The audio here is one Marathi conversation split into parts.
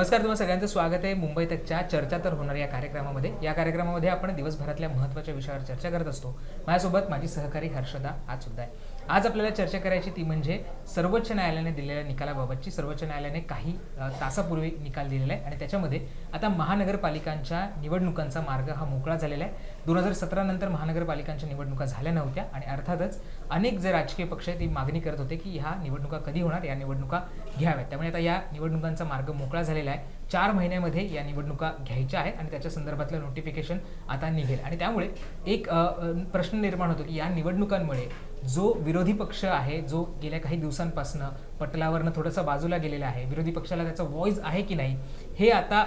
नमस्कार तुम्हाला सगळ्यांचं स्वागत आहे मुंबई तकच्या चर्चा तर होणार या कार्यक्रमामध्ये. या कार्यक्रमामध्ये आपण दिवसभरातल्या महत्त्वाच्या विषयावर चर्चा करत असतो. माझ्यासोबत माझी सहकारी हर्षदा आज सुद्धा आहे. आज आपल्याला चर्चा करायची ती म्हणजे सर्वोच्च न्यायालयाने दिलेल्या निकालाबाबतची. सर्वोच्च न्यायालयाने काही तासापूर्वी निकाल दिलेला आहे. आणि त्याच्यामध्ये आता महानगरपालिकांच्या निवडणुकांचा मार्ग हा मोकळा झालेला आहे. दोन हजार सतरा नंतर महानगरपालिकांच्या निवडणुका झाल्या नव्हत्या. आणि अर्थातच अनेक जे राजकीय पक्ष आहेत ती मागणी करत होते की ह्या निवडणुका कधी होणार? या निवडणुका घ्याव्यात. त्यामुळे आता या निवडणुकांचा मार्ग मोकळा झालेला आहे. चार महिन्यामध्ये या निवडणुका घ्यायच्या आहेत आणि त्याच्या संदर्भातलं नोटिफिकेशन आता निघेल. आणि त्यामुळे एक प्रश्न निर्माण होतो की या निवडणुकांमुळे जो विरोधी पक्ष आहे जो गेल्या काही दिवसांपासून पटलावरनं थोडंसं बाजूला गेलेला आहे विरोधी पक्षाला त्याचा व्हॉइस आहे की नाही हे आता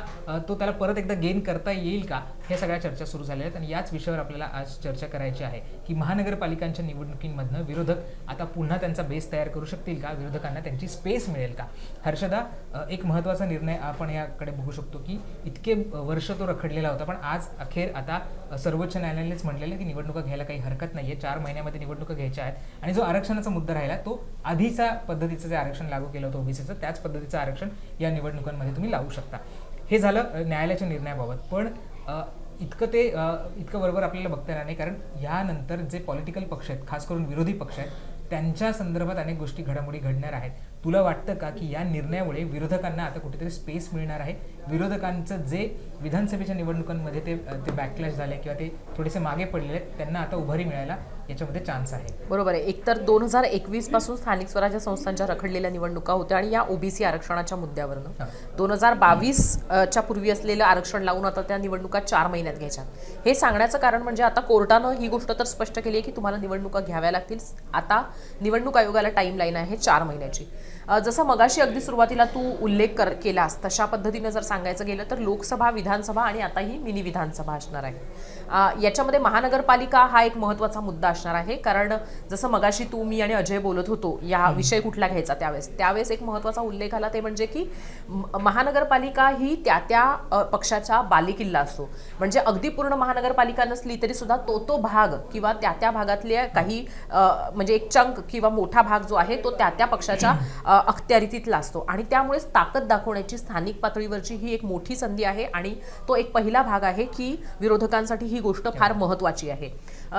तो त्याला परत एकदा गेन करता येईल का हे सगळ्या चर्चा सुरू झाल्या आहेत. आणि याच विषयावर आपल्याला आज चर्चा करायची आहे की महानगरपालिकांच्या निवडणुकींमधनं विरोधक आता पुन्हा त्यांचा बेस तयार करू शकतील का? विरोधकांना त्यांची स्पेस मिळेल का? हर्षदा एक महत्त्वाचा निर्णय आपण याकडे बघू शकतो की इतके वर्ष तो रखडलेला होता पण आज अखेर आता सर्वोच्च न्यायालयानेच म्हटलेलं की निवडणुका घ्यायला काही हरकत नाही आहे चार महिन्यामध्ये निवडणुका घ्यायच्या आहेत आणि जो आरक्षणाचा मुद्दा राहिला तो आधीचा पद्धतीचं जे आरक्षण लागू केलं होतं ओबीसीचं त्याच पद्धतीचं आरक्षण या निवडणुकांमध्ये तुम्ही लावू शकता. हे झालं न्यायालयाच्या निर्णयाबाबत. पण इतकं ते इतकं बरोबर आपल्याला बघता येणार नाही कारण यानंतर जे पॉलिटिकल पक्ष आहेत खास करून विरोधी पक्ष आहेत त्यांच्या संदर्भात अनेक गोष्टी घडामोडी घडणार आहेत. तुला वाटतं का की या निर्णयामुळे विरोधकांना आता कुठेतरी स्पेस मिळणार आहे? विरोधकांचं जे विधानसभेच्या निवडणुकांमध्ये ते ते बॅकलॅश झाले किंवा ते थोडेसे मागे पडलेले आहेत त्यांना आता उभारी मिळायला याच्यामध्ये चान्स आहे. बरोबर आहे. एकतर दोन हजार एकवीसपासून स्थानिक स्वराज्य संस्थांच्या रखडलेल्या निवडणुका होत्या आणि या ओबीसी आरक्षणाच्या मुद्द्यावरनं. दोन हजार बावीस च्या पूर्वी असलेलं आरक्षण लावून आता त्या निवडणुका चार महिन्यात घ्यायच्या. हे सांगण्याचं कारण म्हणजे आता कोर्टानं ही गोष्ट तर स्पष्ट केली आहे की तुम्हाला निवडणुका घ्याव्या लागतील. आता निवडणूक आयोगाला टाइम लाईन आहे चार महिन्याची. जसं मगाशी अगदी सुरुवातीला तू उल्लेख कर केलास तशा पद्धतीनं जर सांगायचं गेलं तर लोकसभा विधानसभा आणि आता ही मिनी विधानसभा असणार आहे. याच्यामध्ये महानगरपालिका हा एक महत्त्वाचा मुद्दा असणार आहे. कारण जसं मगाशी तू मी आणि अजय बोलत होतो या विषय कुठला घ्यायचा त्यावेळेस? त्यावेळेस एक महत्त्वाचा उल्लेख आला ते म्हणजे की महानगरपालिका ही त्या त्या पक्षाचा बालेकिल्ला असतो म्हणजे अगदी पूर्ण महानगरपालिका नसली तरी सुद्धा तो तो भाग किंवा त्या त्या भागातल्या काही म्हणजे एक चंक किंवा मोठा भाग जो आहे तो त्या त्या पक्षाच्या अखत्यारीतीतला असतो. आणि त्यामुळेच ताकद दाखवण्याची स्थानिक पातळीवरची ही एक मोठी संधी आहे आणि तो एक पहिला भाग आहे की विरोधकांसाठी ही गोष्ट फार महत्वाची आहे.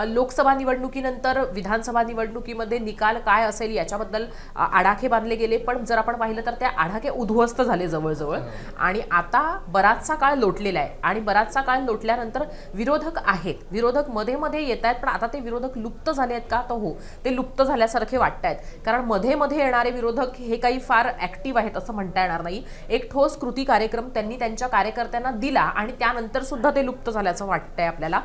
लोकसभा निवडणुकीनंतर विधानसभा निवडणुकीमध्ये निकाल काय असेल याच्याबद्दल आडाखे बांधले गेले पण जर आपण पाहिलं तर त्या आडाखे उद्ध्वस्त झाले जवळजवळ. आणि आता बराचसा काळ लोटलेला आहे. आणि बराचसा काळ लोटल्यानंतर विरोधक आहेत. विरोधकमध्ये मध्ये येत आहेत पण आता ते विरोधक लुप्त झाले आहेत का? तर हो ते लुप्त झाल्यासारखे वाटत आहेत. कारण मध्ये मध्ये येणारे विरोधक हे काही फार ऍक्टिव्ह आहेत असं म्हणता येणार नाही. एक ठोस कृती कार्यक्रम त्यांनी त्यांच्या कार्यकर्त्यांना दिला आणि त्यानंतर सुद्धा ते लुप्त झाल्याचं वाटतंय आपल्याला.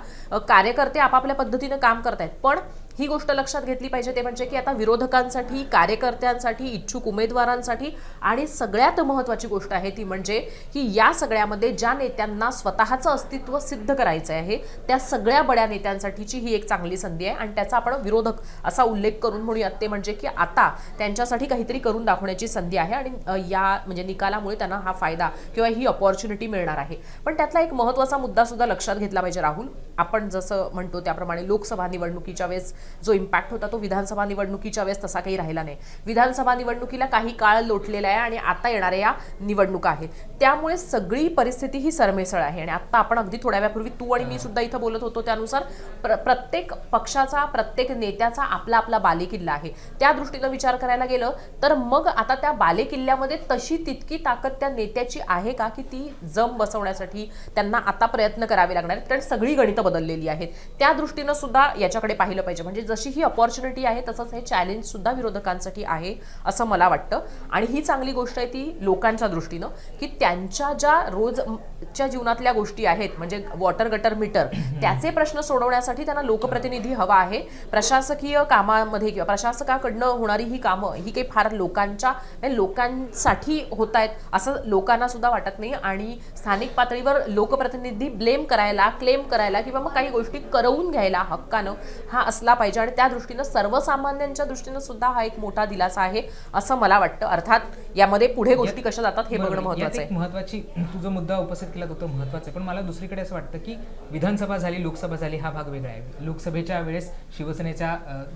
कार्यकर्ते आपापल्या पद्धतीनं काम करतायत. पण ही गोष्ट लक्षात घेतली पाहिजे ते म्हणजे की आता विरोधकांसाठी कार्यकर्त्यांसाठी इच्छुक उमेदवारांसाठी आणि सगळ्यात महत्त्वाची गोष्ट आहे ती म्हणजे की या सगळ्यामध्ये ज्या नेत्यांना स्वतःचं अस्तित्व सिद्ध करायचं आहे त्या सगळ्या बड्या नेत्यांसाठीची ही एक चांगली संधी आहे आणि त्याचा आपण विरोधक असा उल्लेख करून म्हणूयात ते म्हणजे की आता त्यांच्यासाठी काहीतरी करून दाखवण्याची संधी आहे आणि या म्हणजे निकालामुळे त्यांना हा फायदा किंवा ही अपॉर्च्युनिटी मिळणार आहे. पण त्यातला एक महत्त्वाचा मुद्दा सुद्धा लक्षात घेतला पाहिजे राहुल. आपण जसं म्हणतो त्याप्रमाणे लोकसभा निवडणुकीच्या वेळेस जो इम्पॅक्ट होता तो विधानसभा निवडणुकीच्या वेळेस तसा काही राहिला नाही. विधानसभा निवडणुकीला काही काळ लोटलेला आहे आणि आता येणाऱ्या या निवडणुका आहेत. त्यामुळे सगळी परिस्थिती ही सरमिसळ आहे आणि आता आपण अगदी थोड्या वेळापूर्वी तू आणि मी सुद्धा इथं बोलत होतो त्यानुसार प्र प्रत्येक पक्षाचा प्रत्येक नेत्याचा आपला आपला बालेकिल्ला आहे. त्या दृष्टीनं विचार करायला गेलं तर मग आता त्या बालेकिल्ल्यामध्ये तशी तितकी ताकद त्या नेत्याची आहे का की ती जम बसवण्यासाठी त्यांना आता प्रयत्न करावे लागणार आहेत? कारण सगळी गणितं बदललेली आहेत. त्या दृष्टीनं सुद्धा याच्याकडे पाहिलं पाहिजे. म्हणजे जशी ही अपॉर्च्युनिटी आहे तसंच हे चॅलेंज सुद्धा विरोधकांसाठी आहे असं मला वाटतं. आणि ही चांगली गोष्ट आहे ती लोकांच्या दृष्टीनं की त्यांच्या ज्या रोजच्या जीवनातल्या गोष्टी आहेत म्हणजे वॉटर गटर मीटर त्याचे प्रश्न सोडवण्यासाठी त्यांना लोकप्रतिनिधी हवा आहे. प्रशासकीय कामामध्ये किंवा प्रशासकाकडनं होणारी ही कामं ही काही फार लोकांच्या म्हणजे लोकांसाठी होत आहेत असं लोकांना सुद्धा वाटत नाही. आणि स्थानिक पातळीवर लोकप्रतिनिधी ब्लेम करायला क्लेम करायला किंवा मग काही गोष्टी करवून घ्यायला हक्कानं हा असला पाहिजे. पाहिजे आणि त्या दृष्टीनं सर्वसामान्यांच्या दृष्टीनं सुद्धा हा एक मोठा दिलासा आहे असं मला वाटतं. अर्थात यामध्ये पुढे गोष्टी कशा जातात हे बघणं. महत्वाचं आहे. एक महत्वाची तुझा मुद्दा उपस्थित केला तो महत्त्वाचा आहे. पण मला दुसरीकडे असं वाटतं की विधानसभा झाली लोकसभा झाली हा भाग वेगळा आहे. लोकसभेच्या वेळेस शिवसेनेच्या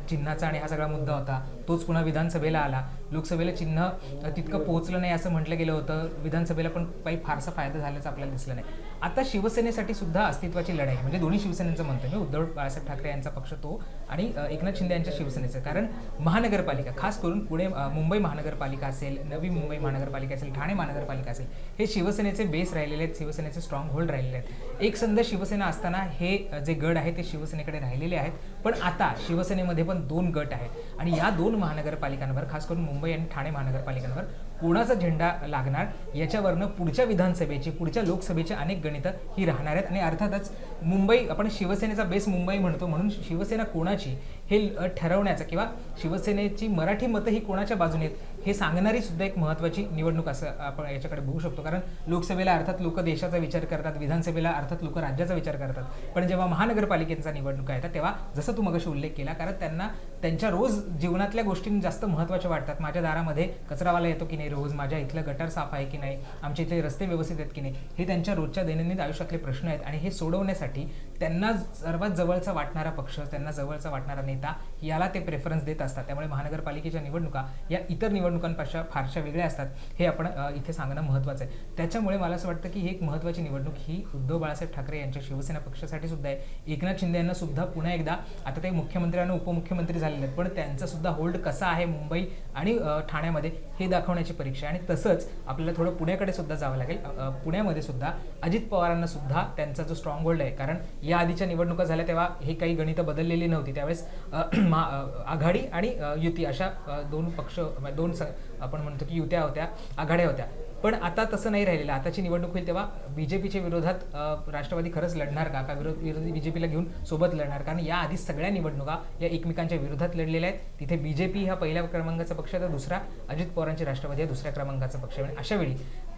चिन्हाचा आणि हा सगळा मुद्दा होता. तोच पुन्हा विधानसभेला आला. लोकसभेला चिन्ह तितकं पोहोचलं नाही असं म्हटलं गेलं होतं. विधानसभेला पण काही फारसा फायदा झाल्याचं आपल्याला दिसलं नाही. आता शिवसेनेसाठी सुद्धा अस्तित्वाची लढाई म्हणजे दोन्ही शिवसेनेचं म्हणतो मी. उद्धव बाळासाहेब ठाकरे यांचा पक्ष तो आणि एकनाथ शिंदे यांच्या शिवसेनेचं. कारण महानगरपालिका खास करून पुणे मुंबई महानगरपालिका असेल नवी मुंबई महानगरपालिका असेल ठाणे महानगरपालिका असेल हे शिवसेनेचे बेस राहिलेले आहेत शिवसेनेचे स्ट्रॉंग होल्ड राहिलेले आहेत. एक संध शिवसेना असताना हे जे गड आहे ते शिवसेनेकडे राहिलेले आहेत. पण आता शिवसेनेमध्ये पण दोन गट आहेत. आणि या दोन महानगरपालिकांवर खास करून मुंबई आणि ठाणे महानगरपालिकांवर कोणाचा झेंडा लागणार याच्यावरनं पुढच्या विधानसभेची पुढच्या लोकसभेची अनेक गणितं ही राहणार आहेत. आणि अर्थातच मुंबई आपण शिवसेनेचा बेस मुंबई म्हणतो म्हणून शिवसेना कोणाची हे ठरवण्याचं किंवा शिवसेनेची मराठी मतं ही कोणाच्या बाजूने आहेत हे सांगणारी सुद्धा एक महत्त्वाची निवडणूक असं आपण याच्याकडे बघू शकतो. कारण लोकसभेला अर्थात लोक देशाचा विचार करतात विधानसभेला अर्थात लोक राज्याचा विचार करतात. पण जेव्हा महानगरपालिकेचा निवडणुका येतात तेव्हा जसं तू मगाशी उल्लेख केला कारण त्यांना त्यांच्या रोज जीवनातल्या गोष्टी जास्त महत्त्वाच्या वाटतात. माझ्या दारामध्ये कचरावाला येतो की नाही रोज? माझ्या इथलं गटार साफ आहे की नाही? आमच्या इथले रस्ते व्यवस्थित आहेत की नाही? हे त्यांच्या रोजच्या दैनंदिन आयुष्यातले प्रश्न आहेत आणि हे सोडवण्यासाठी त्यांना सर्वात जवळचा वाटणारा पक्ष त्यांना जवळचा वाटणारा नेता याला ते प्रेफरन्स देत असतात. त्यामुळे महानगरपालिकेच्या निवडणुका या इतर निवडणुकांपेक्षा फारशा वेगळ्या असतात हे आपण इथे सांगणं महत्त्वाचं आहे. त्याच्यामुळे मला असं वाटतं की ही एक महत्त्वाची निवडणूक ही उद्धव बाळासाहेब ठाकरे यांच्या शिवसेना पक्षासाठी सुद्धा आहे. एकनाथ शिंदे यांना सुद्धा पुन्हा एकदा आता ते मुख्यमंत्री आणि उपमुख्यमंत्री झालेले आहेत पण त्यांचा सुद्धा होल्ड कसा आहे मुंबई आणि ठाण्यामध्ये हे दाखवण्याची परीक्षा आहे. आणि तसंच आपल्याला थोडं पुण्याकडे सुद्धा जावं लागेल. पुण्यामध्ये सुद्धा अजित पवारांना सुद्धा त्यांचा जो स्ट्रॉंग होल्ड आहे कारण या आधीच्या निवडणुका झाल्या तेव्हा हे काही गणितं बदललेली नव्हती. त्यावेळेस महा- आघाडी आणि युती अशा दोन पक्ष दोन स- आपण म्हणतो की युत्या होत्या आघाड्या होत्या. पण आता तसं नाही राहिलेलं. आताची निवडणूक होईल तेव्हा बीजेपीच्या विरोधात राष्ट्रवादी खरंच लढणार का? का विरोध विरोधी बीजेपीला घेऊन सोबत लढणार? कारण या आधी सगळ्या निवडणुका या एकमेकांच्या विरोधात लढलेल्या आहेत. तिथे बीजेपी हा पहिल्या क्रमांकाचा पक्ष तर दुसरा अजित पवारांची राष्ट्रवादी हा दुसऱ्या क्रमांकाचा पक्ष आणि अशा वेळी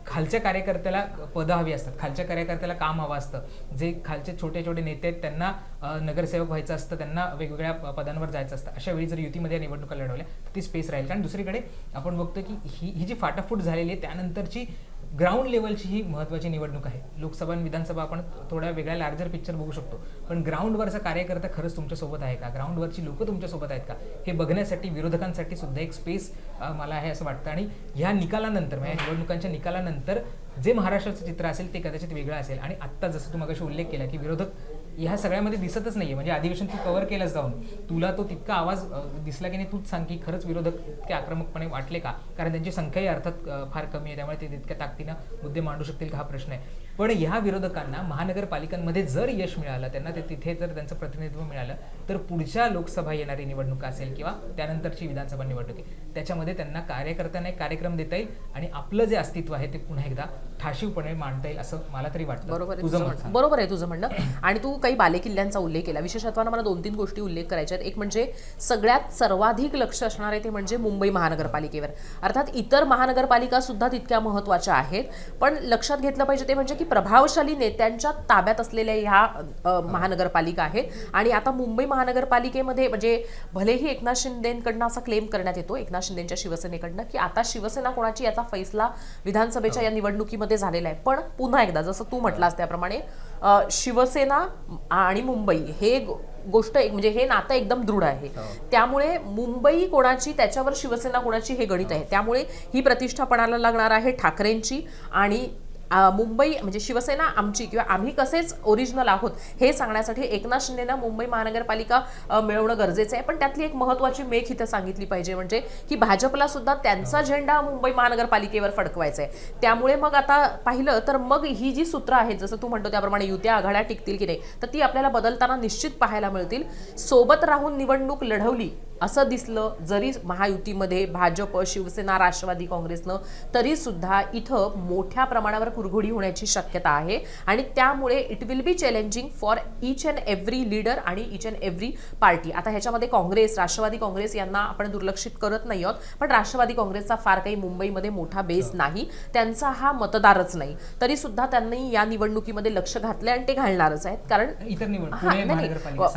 खालच्या कार्यकर्त्याला पदं हवी असतात. खालच्या कार्यकर्त्याला काम हवं असतं. जे खालचे छोटे छोटे नेते आहेत त्यांना नगरसेवक व्हायचं असतं त्यांना वेगवेगळ्या पदांवर जायचं असतं. अशा वेळी जर युतीमध्ये निवडणुका लढवल्या तर ती स्पेस राहील. कारण दुसरीकडे आपण बघतो की ही ही जी फाटाफूट झालेली आहे त्यानंतरची ग्राउंड लेवलची ही महत्त्वाची निवडणूक आहे. लोकसभा आणि विधानसभा आपण थोड्या वेगळ्या लार्जर पिक्चर बघू शकतो. पण ग्राउंडवरचा कार्यकर्ता खरंच तुमच्यासोबत आहे का? ग्राउंडवरची लोकं तुमच्यासोबत आहेत का? हे बघण्यासाठी विरोधकांसाठी सुद्धा एक स्पेस मला आहे असं वाटतं. आणि ह्या निकालानंतर म्हणजे या निवडणुकांच्या निकालानंतर जे महाराष्ट्राचं चित्र असेल ते कदाचित वेगळं असेल. आणि आत्ता जसं तू मगाशी उल्लेख केला की विरोधक ह्या सगळ्यामध्ये दिसतच नाहीये. म्हणजे अधिवेशन तू कव्हर केलंच जाऊन. तुला तो तितका आवाज दिसला की नाही तूच सांग की खरंच विरोधक इतके आक्रमकपणे वाटले का? कारण त्यांची संख्याही अर्थात फार कमी आहे. त्यामुळे ते तितक्या ताकदीनं मुद्दे मांडू शकतील का हा प्रश्न आहे. पण ह्या विरोधकांना महानगरपालिकांमध्ये जर यश मिळालं त्यांना ते तिथे जर त्यांचं प्रतिनिधित्व मिळालं तर पुढच्या लोकसभा येणारी निवडणूक असेल किंवा त्यानंतरची विधानसभा निवडणूक आहे. त्याच्यामध्ये त्यांना कार्यकर्त्यांना एक कार्यक्रम देता येईल आणि आपलं जे अस्तित्व आहे ते पुन्हा एकदा ठाशीवपणे मांडता येईल असं मला तरी वाटतं. बरोबर आहे तुझं. बरोबर आहे तुझं म्हणणं. आणि तू काही बालेकिल्ल्यांचा उल्लेख केला. विशेषत्वानं मला दोन तीन गोष्टी उल्लेख करायच्या आहेत. एक म्हणजे सगळ्यात सर्वाधिक लक्ष असणार आहे ते म्हणजे मुंबई महानगरपालिकेवर. अर्थात इतर महानगरपालिका सुद्धा तितक्या महत्त्वाच्या आहेत. पण लक्षात घेतलं पाहिजे ते म्हणजे की प्रभावशाली नेत्यांच्या ताब्यात असलेल्या ह्या महानगरपालिका आहेत आणि आता मुंबई महानगरपालिकेमध्ये म्हणजे भलेही एकनाथ शिंदेकडनं असा क्लेम करण्यात येतो एकनाथ शिंदेच्या शिवसेनेकडनं की आता शिवसेना कोणाची याचा फैसला विधानसभेच्या या निवडणुकीमध्ये झालेला आहे. पण पुन्हा एकदा जसं तू म्हटलास त्याप्रमाणे शिवसेना आणि मुंबई हे गोष्ट एक म्हणजे हे नातं एकदम दृढ आहे. त्यामुळे मुंबई कोणाची त्याच्यावर शिवसेना कोणाची हे गणित आहे. त्यामुळे ही प्रतिष्ठा पणाला लागणार आहे ठाकरेंची आणि मुंबई म्हणजे शिवसेना आमची किंवा आम्ही कसेच ओरिजिनल आहोत हे सांगण्यासाठी एकनाथ शिंदेना मुंबई महानगरपालिका मिळवणं गरजेचं आहे. पण त्यातली एक महत्त्वाची मेख इथं सांगितली पाहिजे म्हणजे की भाजपला सुद्धा त्यांचा झेंडा मुंबई महानगरपालिकेवर फडकवायचा आहे. त्यामुळे मग आता पाहिलं तर मग ही जी सूत्र आहेत जसं तू म्हणतो त्याप्रमाणे युत्या आघाड्या टिकतील की नाही तर ती आपल्याला बदलताना निश्चित पाहायला मिळतील. सोबत राहून निवडणूक लढवली असं दिसलं जरी महायुतीमध्ये भाजप शिवसेना राष्ट्रवादी काँग्रेसनं तरी सुद्धा इथं मोठ्या प्रमाणावर कुरघोडी होण्याची शक्यता आहे. आणि त्यामुळे it will be challenging for each and every leader आणि इच अँड एव्हरी पार्टी आता ह्याच्यामध्ये काँग्रेस राष्ट्रवादी काँग्रेस यांना आपण दुर्लक्षित करत नाही आहोत पण राष्ट्रवादी काँग्रेसचा फार काही मुंबईमध्ये मोठा बेस नाही. त्यांचा हा मतदारच नाही. तरी सुद्धा त्यांनी या निवडणुकीमध्ये लक्ष घातले आणि ते घालणारच आहेत. कारण हा,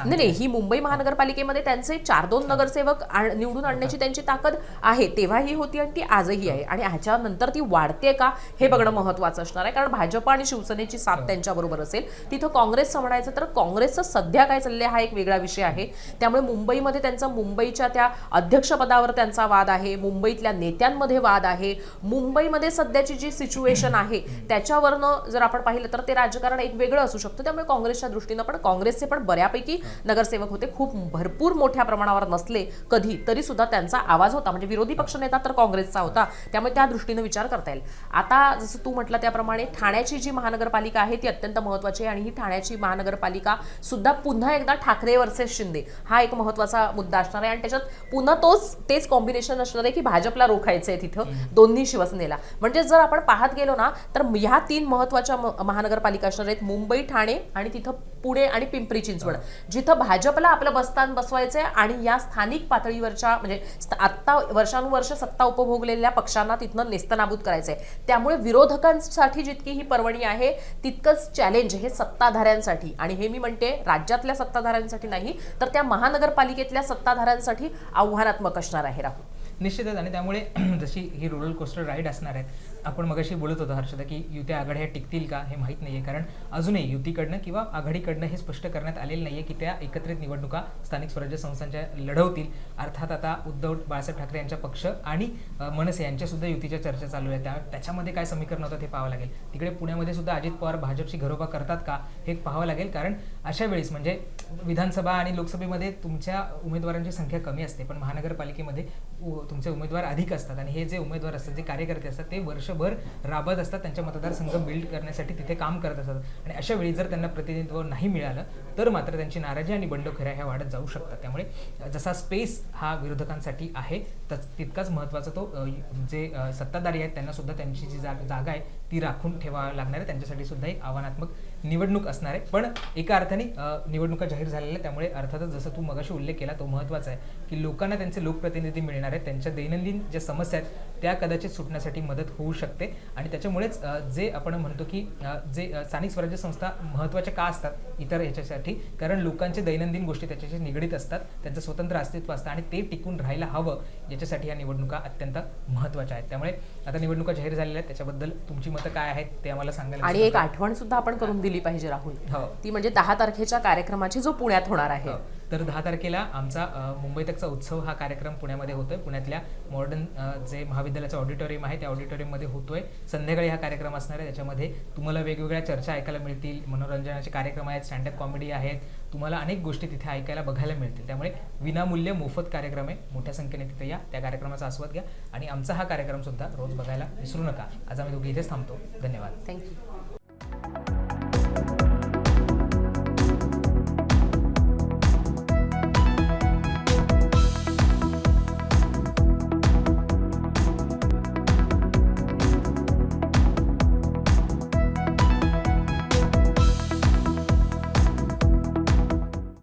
नाही, नाही. ही मुंबई महानगरपालिकेमध्ये त्यांचे चार दोन नगरसेवक निवडून आणण्याची त्यांची ताकद आहे. तेव्हाही होती आणि ती आजही आहे. आणि ह्याच्यानंतर ती वाढते का हे बघणं महत्वाचं असणार आहे. कारण भाजप आणि शिवसेनेची साथ त्यांच्या बरोबर असेल. तिथं काँग्रेसचं म्हणायचं तर काँग्रेसचं सध्या काय चाललंय हा एक वेगळा विषय आहे. त्यामुळे मुंबईमध्ये त्यांचा मुंबईच्या त्या अध्यक्षपदावर त्यांचा वाद आहे. मुंबईतल्या नेत्यांमध्ये वाद आहे. मुंबईमध्ये सध्याची जी सिच्युएशन आहे त्याच्यावरनं जर आपण पाहिलं तर ते राजकारण एक वेगळं असू शकतं. त्यामुळे काँग्रेसच्या दृष्टीनं पण काँग्रेसचे पण बऱ्यापैकी नगरसेवक होते. खूप भरपूर मोठ्या प्रमाणावर नसले कधी तरी सुद्धा त्यांचा आवाज होता. म्हणजे विरोधी पक्षनेता तर काँग्रेसचा होता. त्यामुळे त्या दृष्टीनं विचार करता येईल. आता जसं तू म्हटलं त्याप्रमाणे ठाण्याची जी महानगरपालिका आहे ती अत्यंत महत्वाची आहे. आणि ही ठाण्याची महानगरपालिका सुद्धा पुन्हा एकदा ठाकरे वर्सेस शिंदे. हा एक महत्त्वाचा मुद्दा असणार आहे. आणि त्याच्यात पुन्हा तोच तेच कॉम्बिनेशन असणार आहे की भाजपला रोखायचं आहे तिथं दोन्ही शिवसेनेला. म्हणजे जर आपण पाहत गेलो ना तर ह्या तीन महत्त्वाच्या महानगरपालिका असणार आहेत. मुंबई ठाणे आणि तिथं पुणे आणि पिंपरी चिंचवड. जिथं भाजपला आपलं बसस्थान बसवायचं आहे आणि या स्थानिक पातळीवरच्या म्हणजे आत्ता वर्षानुवर्ष सत्ता उपभोगलेल्या पक्षांना तिथनं नेस्तनाबूत करायचंय. त्यामुळे विरोधकांसाठी जितकी ही पर्वणी आहे तितकंच चॅलेंज हे सत्ताधाऱ्यांसाठी. आणि हे मी म्हणते राज्यातल्या सत्ताधाऱ्यांसाठी नाही तर त्या महानगरपालिकेतल्या सत्ताधाऱ्यांसाठी आव्हानात्मक असणार आहे राहुल. निश्चितच. आणि त्यामुळे जशी ही रोलर कोस्टर राईड असणार आहे आपण मगाशी बोलत होतो हर्षदा की युत्या आघाड्या टिकतील का हे माहीत नाही आहे कारण अजूनही युतीकडनं किंवा आघाडीकडनं हे स्पष्ट करण्यात आलेलं नाही आहे की त्या एकत्रित निवडणुका स्थानिक स्वराज्य संस्थांच्या लढवतील. अर्थात आता उद्धव बाळासाहेब ठाकरे यांच्या पक्ष आणि मनसे यांच्यासुद्धा युतीच्या चर्चा चालू आहे त्या त्याच्यामध्ये काय समीकरण होतं ते पाहावं लागेल. तिकडे पुण्यामध्ये सुद्धा अजित पवार भाजपशी घरोबा करतात का हे पाहावं लागेल. कारण अशा वेळेस म्हणजे विधानसभा आणि लोकसभेमध्ये तुमच्या उमेदवारांची संख्या कमी असते. पण महानगरपालिकेमध्ये तुमचे उमेदवार अधिक असतात आणि हे जे उमेदवार असतात जे कार्यकर्ते असतात ते वर्षभर राबत असतात त्यांच्या मतदारसंघ बिल्ड करण्यासाठी तिथे काम करत असतात. आणि अशा वेळी जर त्यांना प्रतिनिधित्व नाही मिळालं तर मात्र त्यांची नाराजी आणि बंडखोऱ्या ह्या वाढत जाऊ शकतात. त्यामुळे जसा स्पेस हा विरोधकांसाठी आहे तस तितकाच महत्त्वाचा तो जे सत्ताधारी आहेत त्यांना सुद्धा त्यांची जी जागा आहे ती राखून ठेवावी लागणार आहे. त्यांच्यासाठी सुद्धा एक आव्हानात्मक निवडणूक असणार आहे. पण एका अर्थाने निवडणुका जाहीर झालेल्या आहेत, त्यामुळे अर्थातच जसं तू मगाशी उल्लेख केला तो महत्त्वाचा आहे की लोकांना त्यांचे लोकप्रतिनिधी मिळणार आहेत. त्यांच्या दैनंदिन ज्या समस्या आहेत त्या कदाचित सुटण्यासाठी मदत होऊ शकते. आणि त्याच्यामुळेच जे आपण म्हणतो की जे स्थानिक स्वराज्य संस्था महत्त्वाच्या का असतात? इतर ह्याच्यासाठी. कारण लोकांचे दैनंदिन गोष्टी त्याच्याशी निगडीत असतात. त्यांचं स्वतंत्र अस्तित्व असतं आणि ते टिकून राहायला हवं. याच्यासाठी या निवडणुका अत्यंत महत्त्वाच्या आहेत. त्यामुळे आता निवडणुका जाहीर झालेल्या आहेत. त्याच्याबद्दल तुमची मतं काय आहेत ते आम्हाला सांगायला आणि एक आठवण सुद्धा आपण करून दिली पाहिजे राहुल. हो. ती म्हणजे दहा तारखेच्या कार्यक्रमाची जो पुण्यात होणार आहे. हो. तर दहा तारखेला आमचा अ, मुंबई तकचा उत्सव हा कार्यक्रम पुण्यामध्ये होतोय. पुण्यातल्या मॉडर्न जे महाविद्यालयाचं ऑडिटोरियम आहे त्या ऑडिटोरियममध्ये होतोय. संध्याकाळी हा कार्यक्रम असणार आहे. त्याच्यामध्ये तुम्हाला वेगवेगळ्या चर्चा ऐकायला मिळतील. मनोरंजनाचे कार्यक्रम आहेत स्टँडअप कॉमेडी आहेत. तुम्हाला अनेक गोष्टी तिथे ऐकायला बघायला मिळतील. त्यामुळे विनामूल्य मोफत कार्यक्रम आहे. मोठ्या संख्येने तिथे या. त्या कार्यक्रमाचा आस्वाद घ्या. आणि आमचा हा कार्यक्रम सुद्धा रोज बघायला विसरू नका. आज आम्ही दोघे इथेच थांबतो. धन्यवाद. थँक्यू